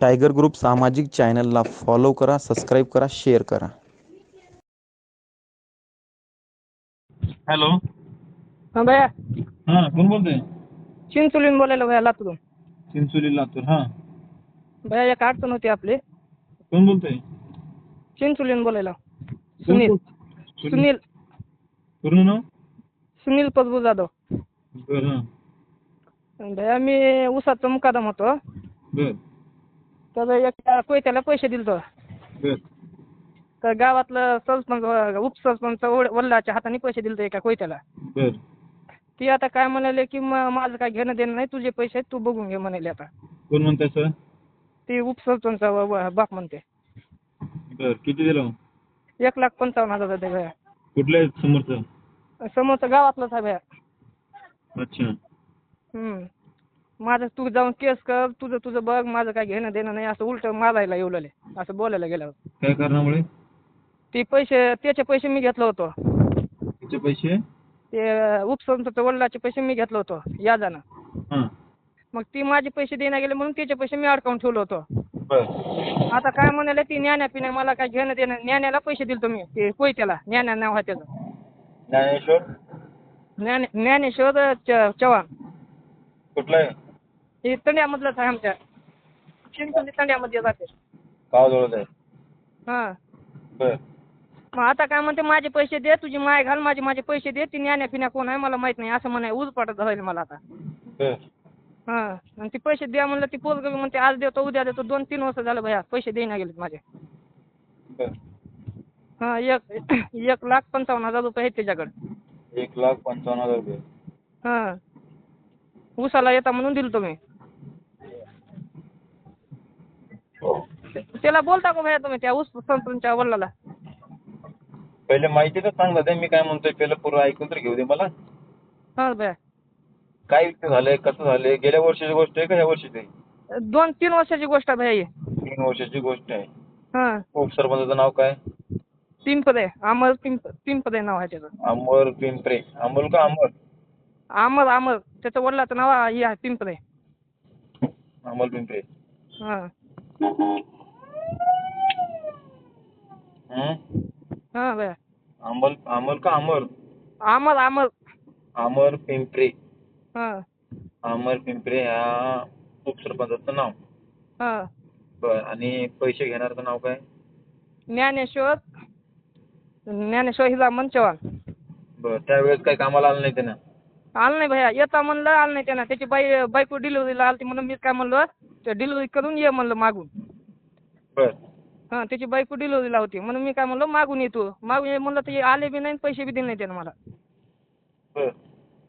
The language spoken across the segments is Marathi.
टायगर ग्रुप सामाजिक चॅनलला फॉलो करा सबस्क्राईब करा शेअर करा. हॅलो. हा भैया. हां कोण बोलतोय? चिंचोलीन बोलायला भैया लातूरून चिंचोली लातूर हां. भैया एक अडचण होती आपली. कोण बोलतोय? चिंचोलीन बोलायला. सुनील. सुनील. पूर्ण नाव? सुनील पदबू जाधव. बरं हां. भैया मी उसाचा मुकादम होतो. बर. तर एक कोयत्याला पैसे दिलतो. बर. तर गावातलं सरपंच उपसरपंच वडिलाच्या हाताने पैसे दिलतो एका कोयत्याला. बर. ती आता काय म्हणाले की म- माझं काय घेणं देणं नाही तुझे पैसे आहेत, तू बघून घे म्हणाले आता. कोण म्हणताय सर? ती उपसरपंच व- व- बाप म्हणते. बर किती दिलं मग? एक लाख पंचावन्न हजार होते भैया कुठल्या समोरचं? समोरचं गावातलंच आहे भैया अच्छा. हम्म. माझं तू जाऊन केस कर तुझं तुझं बघ माझं काय घेणं देणं नाही असं उलट मारायला येवलेले असं बोलायला गेल्यावर. काय कारणामुळे? ते पैसे त्याचे पैसे मी घेतलं होतं. किती पैसे? ते उपसरपंच वडिलाचे पैसे मी घेतलं होतं याजानं. हां. मग ती माझे पैसे देण्या गेले म्हणून त्याचे पैसे मी अडकावून ठेवलं होतं. बर. आता काय म्हणाले ती न्याण्या पिण्या मला काय घेणं देणं न्याण्याला पैसे दिले तुम्ही ते कोयत्याला न्याण्या नाव आहे त्याचं. ज्ञानेश्वर? ज्ञान ज्ञानेश्वर च चव्हाण. कुठला आहे? हे तंड्यामधलंच आहे आमच्या. चिंचोली तंड्यामध्ये जाते. आहे. हां. बर. मग आता काय म्हणते माझे पैसे दे तुझी माय घाल माझे माझे पैसे दे ती न्याण्या पिण्या कोण आहे मला माहीत नाही असं म्हणाय उजपाटत झालं मला आता. बर. हां. आणि ते पैसे द्या म्हणलं ती पोरग म्हणते आज देतो उद्या देतो दोन तीन वर्ष झालं भैया पैसे देईना गेलेत माझे. बर. हां एक एक लाख पंचावन्न हजार रुपये आहेत त्याच्याकडे. एक लाख पंचावन्न हजार रुपये. हां. उसाला येता म्हणून दिलं तुम्ही. त्याला बोलता का भैया तुम्ही? त्या ऊस सरपंचच्या वडिलाला. पहिले माहिती तर सांग दादा मी काय म्हणतोय पहिलं पूर्ण ऐकून तर घेऊ दे मला. हां भैया काय इतकं झालंय कसं झालंय? गेल्या वर्षीची गोष्ट आहे का ह्या वर्षीची? आहे? दोन तीन वर्षाची गोष्ट आहे भैया ही तीन वर्षाची गोष्ट आहे. हां. उपसरपंचाचं नाव काय? पिंपदे अमर पिंप पिंपदे नाव आहे त्याचं. अमर पिंपरे. अमोल का अमर? अमर अमर. त्याचं वडिलाचं नाव आहे हे आहे पिंपदे अमोल पिंपरे. हं? हां अमोल अमोल का अमर? अमर अमर अमर पिंपरे. हां. अमर पिंपरे ह्या उपसरपंचाचं नाव. हां. बर आणि पैसे घेणारचं नाव काय? ज्ञानेश्वर. ज्ञानेश्वर हिरामन चव्हाण. बर त्यावेळेस काय कामाला आलं नाही त्यानं? आलं नाही भैया येता म्हणलं आलं नाही त्यानं. त्याची बाई बायको डिलिव्हरीला आलती म्हणून मी काय म्हणलो ते डिलिव्हरी करून ये म्हणलं मागून. बर. हां त्याची बायको डिलिव्हरीला होती. म्हणून मी काय म्हणलो मागून येतो मागून ये म्हणलं ते आले बी नाही पैसे बी दिले नाही त्यानं मला. बर.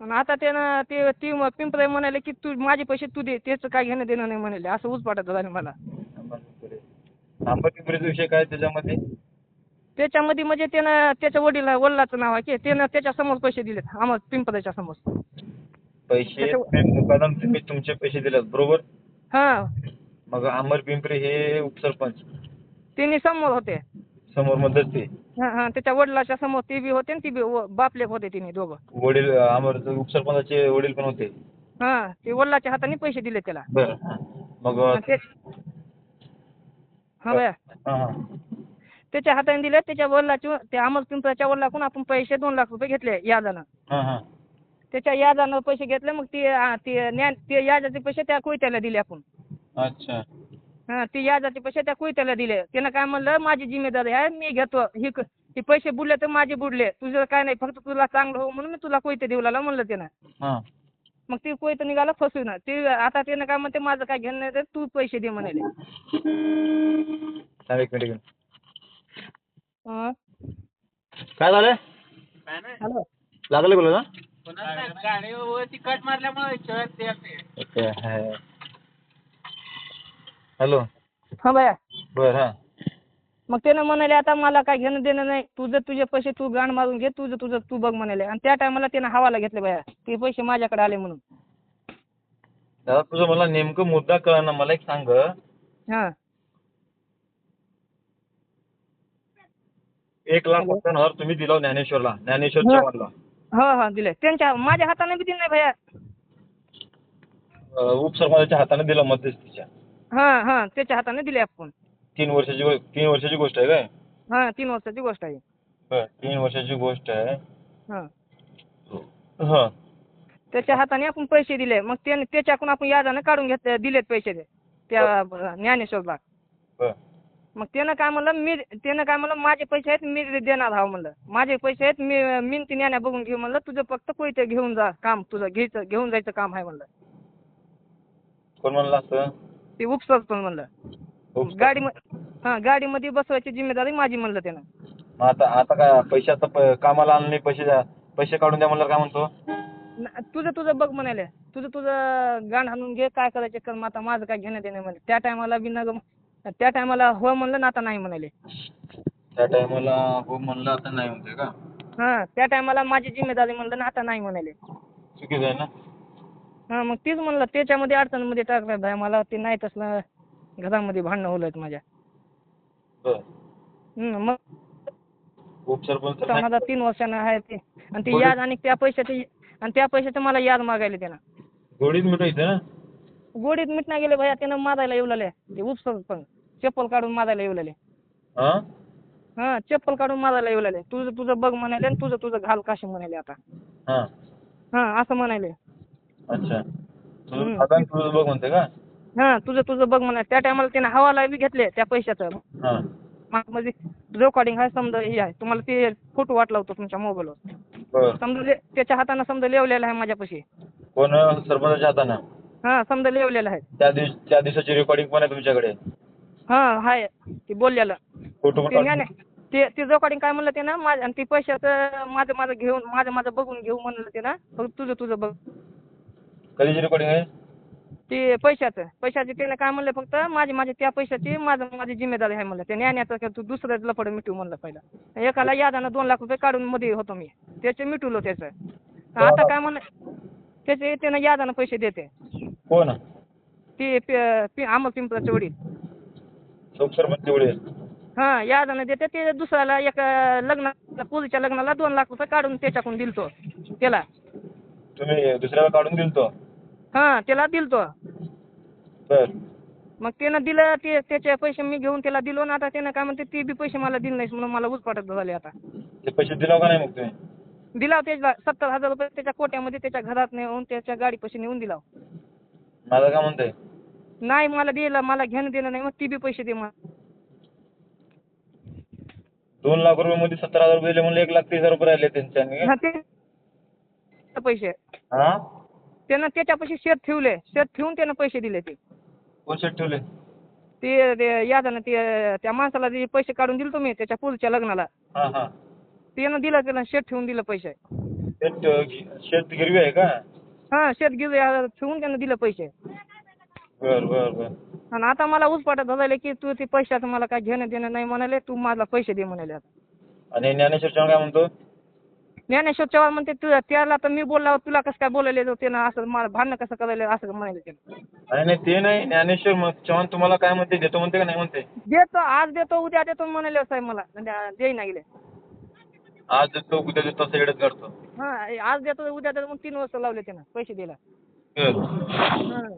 आणि आता त्यानं ते ती म- पिंपळे म्हणाले की तू माझे पैसे तू दे त्याचं काय घेणं देणं नाही म्हणाले. असं उचपाटत झालं मला. विषय काय त्याच्यामध्ये? त्याच्यामध्ये म्हणजे त्यानं त्याच्या वडील वडिलाचं नाव आहे की त्यानं त्याच्यासमोर पैसे दिलेत. आम्हाला पिंपळाच्या समोर. पैसे त्याच्या- ते मुकादम तुम्ही तुमचे पैसे दिलेत. बरोबर? हां. मग अमर पिंपरे हे उपसरपंच. तिन्ही समोर होते. समोर मध्येच ते. हां हां त्याच्या वडिलाच्या समोर ते बी होते आणि ती बी व- बापलेक होते तिन्ही दोघं. वडील उपसरपंचाचे वडील पण होते. हां ते वडिलाच्या हाताने पैसे दिले त्याला. बर. मग ते हां भैया हां हां. त्याच्या हाताने दिले त्याच्या वडिलाचे ते अमर पिंपळाच्या वडिलाकडून आपण पैसे दोन लाख रुपये घेतले याजानं. हां हां. त्याच्या याजानं पैसे घेतले मग ते आ, ते ज्ञान ते याजाचे पैसे त्या कोयत्याला दिले आपण. अच्छा. हां ते याजाचे पैसे त्या कोयत्याला दिले. त्यानं काय म्हणलं माझी जिम्मेदारी आहे मी घेतो. ही क- हे पैसे बुडले तर माझे बुडले. तुझं काय नाही फक्त तुला चांगलं हो म्हणून मी तुला कोयते देऊ लागला म्हणलं त्यानं. हां. मग ते कोयतं निघालं फसून ते आता त्यानं काय म्हणते माझं काय घेणं नाही तर तू पैसे दे म्हणाले थांब एक मिनिट एक मिनिट. हं? काय झालं? हॅलो. लागलं बोला गाडीवरती कट मारल्यामुळे हॅलो. हां भैया बर हां. मग त्यानं म्हणाले आता मला काय घेणं देणं नाही. तुझं तुझे पैसे तू गाण मारून घे. तुझं तुझं तू बघ म्हणाले. आणि त्या टायमाला त्यानं हवाला घेतले भैया ते पैसे माझ्याकडे आले म्हणून. दादा तुझं मला नेमकं मुद्दा कळना. मला एक सांग. हां. एक लाख हजार तुम्ही दिला ज्ञानेश्वरला ज्ञानेश्वर हा. चव्हाणला हो हो दिले. त्यांच्या माझ्या हाताने बी दिले नाही भैया अं, उपसरपंचाच्या हाताने दिलं मध्यस्थीच्या. हां हां त्याच्या हाताने दिले आपण. तीन वर्षाची तीन वर्षाची गोष्ट आहे काय? हां तीन वर्षाची गोष्ट आहे. बर तीन वर्षाची गोष्ट आहे. हां. हा. त्याच्या हाताने आपण पैसे दिले. मग त्याने त्याच्याकडून आपण याजानं काढून घेत दिलेत पैसे ते. त्या ज्ञानेश्वरला बर. मग त्यानं काय म्हणलं मी त्यानं काय म्हणलं माझे पैसे आहेत मी देणार आहो म्हणलं. माझे पैसे आहेत मी मी ती ज्ञान्या बघून घेऊ म्हणलं तुझं फक्त पैसे घेऊन जा काम तुझं घ्यायचं घेऊन जायचं काम आहे म्हणलं. कोण म्हणलं असतं? ते उपसर पण म्हणलं. उपसर. गाडी हां गाडीमध्ये बसवायची जिम्मेदारी माझी म्हणलं त्यानं. मग आता आता काय पैसे आता प- कामाला आणले पैसे द्या पैसे काढून द्या म्हणलं काय म्हणतो? न- तुझं तुझं बघ म्हणाले. तुझं तुझं गाण हाणून घे काय करायचे कर मग आता माझं काय घेणं देणं म्हणे त्या टायमाला बी नग त्या टायमाला हो म्हणलं ना आता नाही म्हणाले. त्या टायमाला हो म्हणलं आता नाही म्हणते का? हां त्या टायमाला माझी जिम्मेदारी म्हणलं ना आता नाही म्हणाले. चुकीचं आहे ना? हां मग तेच म्हणलं त्याच्यामध्ये अडचणमध्ये टाकलं भाई मला ते नाही तसलं घरामध्ये भांडणं होलं माझ्या. बर. हं, मग उपसरपंच आता माझा तीन वर्षानं आहे ते. आणि ते याद आणि त्या पैशाचे आणि त्या पैशाचं मला याद मागायले त्यानं. गोडीत मिठायचं ना? गोडीत मिठ नाही गेले भैया त्यानं मारायला येऊ लागले ते उपसर पण चप्पल काढून मारायला येऊ लागले हा? हां चप्पल काढून मारायला येऊ लागले तुझं तुझं बघ म्हणाले आणि तुझं तुझं घाल काशी म्हणाले आता. हा. हां असं म्हणाले. अच्छा. तुझं हम्म. बघ म्हणते का? हां तुझं तुझं बघ म्हणाले त्या टायमाला त्यानं हवाला बी घेतले त्या पैशाचं. हा. म्हणजे रेकॉर्डिंग आहे समजा हे आहे. तुम्हाला ते फोटो वाटला होता तुमच्या मोबाईलवर बर. समजा ले- त्याच्या हातानं समजा लिवलेला आहे माझ्यापाशी. कोण? सरपंचाच्या हातानं? हां समजा लिवलेला आहे. त्या दिवस त्या दिवसाची रेकॉर्डिंग पण आहे तुमच्याकडे? हां आहे ते बोललेलं. फोटो ते काढ- नाही. नाही. ते ते रेकॉर्डिंग काय म्हणलं ते ना माझं आणि ते पैशाचं माझं माझं घेऊन माझं माझं बघून घेऊ म्हणलं ते ना फक्त तुझं तुझं बघ. कधीची रेकॉर्डिंग आहे? ते पैशाचं. पैशाचे त्याने काय म्हणलं फक्त माझी माझी त्या पैशाची माझं माझी जिम्मेदारी आहे म्हणलं. ते न्याण्याचं का तू दुसरं लपड मिटू म्हणलं पहिला. एकाला यादानं दोन लाख रुपये काढून मध्ये होतो मी. त्याचे मिटवलो त्याचं. आता काय म्हणलं त्याचे त्यानं यादानं पैसे देते. कोण? ते अमर पिंपळाचे वडील. तेवढे हां यादानं देते. ते दुसऱ्याला एक लग्न पुरीच्या लग्नाला दोन लाख रुपये काढून त्याच्याकडून दिलतो. त्याला. तुम्ही दुसऱ्याला काढून दिलतो? हां त्याला दिलतो बर. मग त्यानं दिलं ते त्याचे पैसे मी घेऊन त्याला दिलो ना आता त्यानं काय म्हणते ते बी पैसे मला दिले नाहीस म्हणून मला उचपाटत झाले आता. ते पैसे दिला का नाही मग तुम्ही? दिला त्याला सत्तर हजार रुपये त्याच्या कोट्यामध्ये त्याच्या घरात नेऊन त्याच्या गाडीपाशी नेऊन दिला. माझं काय म्हणतंय? नाही मला दिलं मला घेणं देणं नाही मग ती बी पैसे दे मग दोन लाख रुपये मध्ये सत्तर हजार रुपये दिले एक लाख तीस हजार रुपये राहिले त्यांच्या हा, ते पैसे. हा? त्यानं त्याच्यापाशी शेत ठेवले. शेत ठेवून त्यानं पैसे दिले ते. कोण शेट ठेवले? ते ते यादानं ते त्या माणसाला जे पैसे काढून दिले तुम्ही त्याच्या पुढच्या लग्नाला. हा हा. त्यानं दिलं त्यानं शेत ठेवून दिलं पैसे. शेत शेत गिरवी आहे का? हां शेत गिर ठेवून त्यानं दिलं पैसे. बर बर बर. आणि आता मला उसपाटत झाले की तू ते पैशाचं मला काय घेणं देणं नाही म्हणाले तू मला पैसे दे म्हणाले आता. आणि ज्ञानेश्वर चव्हाण काय म्हणतो? ज्ञानेश्वर चव्हाण म्हणते तू त्याला तर मी बोलला तुला कसं काय बोलायला येतो त्यानं असं मला भांडणं कसं करायला असं म्हणाले त्यानं नाही नाही ते नाही. ज्ञानेश्वर मग चव्हाण तुम्हाला काय म्हणते? देतो म्हणते का नाही म्हणते? देतो आज देतो उद्या देतो म्हणाले साहेब मला. देई नाही गेले. आज देतो उद्या देतो असं काढतो हां आज देतो उद्या देतो मग तीन वर्ष लावले त्यानं पैसे द्यायला. हां.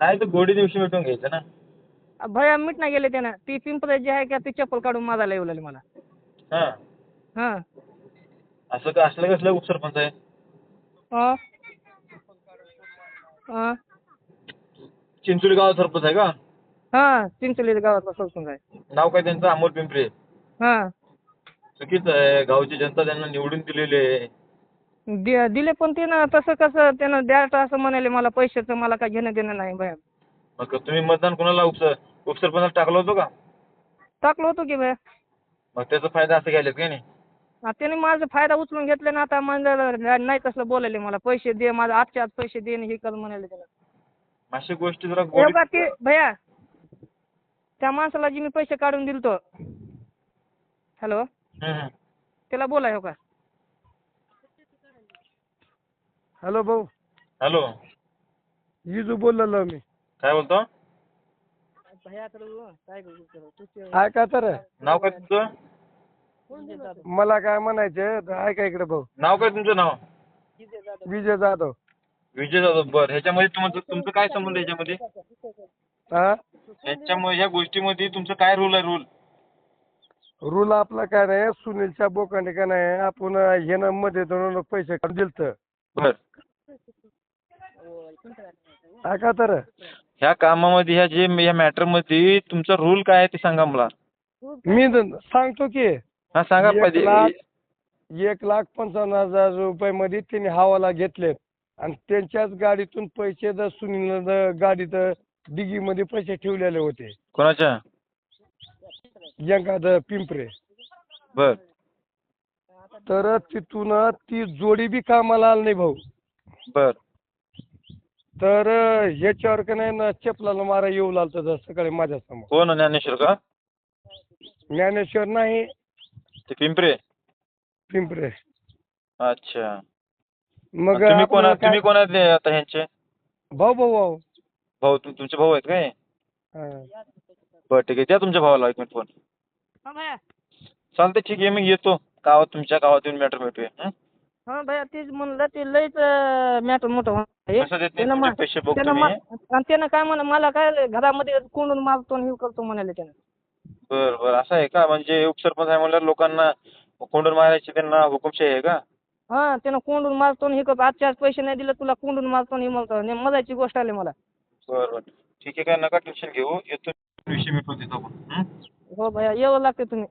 काय तर गोडी दिवशी भेटून घ्यायचं ना? भया मिट नाही गेले त्यानं. ती पिंपळे जे आहे का ती चप्पल काढून मारायला येऊ लागली मला. हा. हां. असं का असलं कसलं उपसरपंच आहे? हां हां चिंचोली गावात सरपंच आहे का? हां चिंचोली गावातला सरपंच आहे. नाव काय त्यांचं? अमोल पिंपरे. हां. चुकीचं आहे. गावची जनता त्यांना निवडून दिलेली आहे. दि- दिले पण त्यानं तसं कसं त्यानं द्यायचं असं म्हणाले मला पैशाचं मला काय घेणं देणं नाही भया. मग तुम्ही मतदान कोणाला उपस उपसरपंचाला टाकलं होतं का? टाकलं होतं की भया. मग त्याचा फायदा असं घ्यायला की नाही? त्याने माझा फायदा उचलून घेतले ना आता म्हणजे नाही तसलं बोलायले मला. पैसे दे माझं आजच्या आज पैसे दे आणि हे कर म्हणाले अशी गोष्टी जरा हे बघा ते भैया त्या माणसाला जी मी पैसे काढून दिलतो. हॅलो. त्याला बोला हो का? हॅलो भाऊ. हॅलो. इजू बोललेलो मी. काय बोलतो? काय करू ऐका तर. नाव काय तुमचं मला काय म्हणायचे? तर ऐका इकडे भाऊ नाव काय तुमचं नाव? विजय जाधव. विजय जाधव. बरं. ह्याच्यामध्ये तुमचं तुमचं काय संबंध आहे ह्याच्यामध्ये? हा? त्याच्यामुळे ह्या गोष्टीमध्ये तुमचं काय रूल आहे रूल रूल आपला काय नाही सुनीलच्या बोकांडे काय नाही आपण ह्यानं मध्ये दोन पैसे काढून दिलत. बर. का तर? ह्या कामामध्ये ह्या जे ह्या मॅटरमध्ये तुमचा रूल काय आहे ते सांगा मला. मी द- सांगतो की हा सांगा एक पाहिजे लाख एक लाख पंचावन्न हजार रुपये मध्ये त्यांनी हवाला घेतलेत. आणि त्यांच्याच गाडीतून पैसे जर सुनील गाडीत डिगीमध्ये पैसे ठेवलेले होते. कोणाच्या? एखाद पिंपरे. बर. तर तिथून ती जोडी बी कामाला आली नाही भाऊ. बर. तर ह्याच्यावर का नाही ना चपलाला मारा येऊ लागलं तर सकाळी माझ्यासमोर कोण? ज्ञानेश्वर का? ज्ञानेश्वर नाही. ते पिंपरे? पिंपरे. अच्छा. मग तुम्ही कोण आपलं काय- तुम्ही कोण आहेत ते आता ह्यांचे? भाऊ भाऊ भाऊ. भाऊ तुम- तुमचे भाऊ आहेत काय? हा. बरं ठीक आहे. द्या तुमच्या भावाला एक मिनिट फोन हा भैया चालतंय ठीक आहे. मी येतो. गावात तुमच्या गावात येऊन मॅटर भेटूया हं? हा भैया तेच म्हणलं ते लयच मॅटर मोठं होणार आहे. कसं देत नाही त्यानं तुमचे मा- पैसे बघतो त्यानं मा- आणि त्यानं काय म्हणा मला काय घरामध्ये कोंडून मारतो आणि हे करतो म्हणाले त्यानं. बर बर. असं आहे का? म्हणजे उपसरपंच आहे म्हणल्यावर लोकांना कोंडून मारायची त्यांना हुकुमशाही आहे का? हा त्यानं कोंडून मारतो आणि हे करतो आजच्या आज पैसे नाही दिले तुला कोंडून मारतो आणि हे म्हणतो आणि मजाची गोष्ट आली मला. बर बर. ठीक आहे काय नका टेन्शन घेऊ. येतो. विषय मिटवून देतो आपण. हं? हो भैया यावं लागते तुम्ही.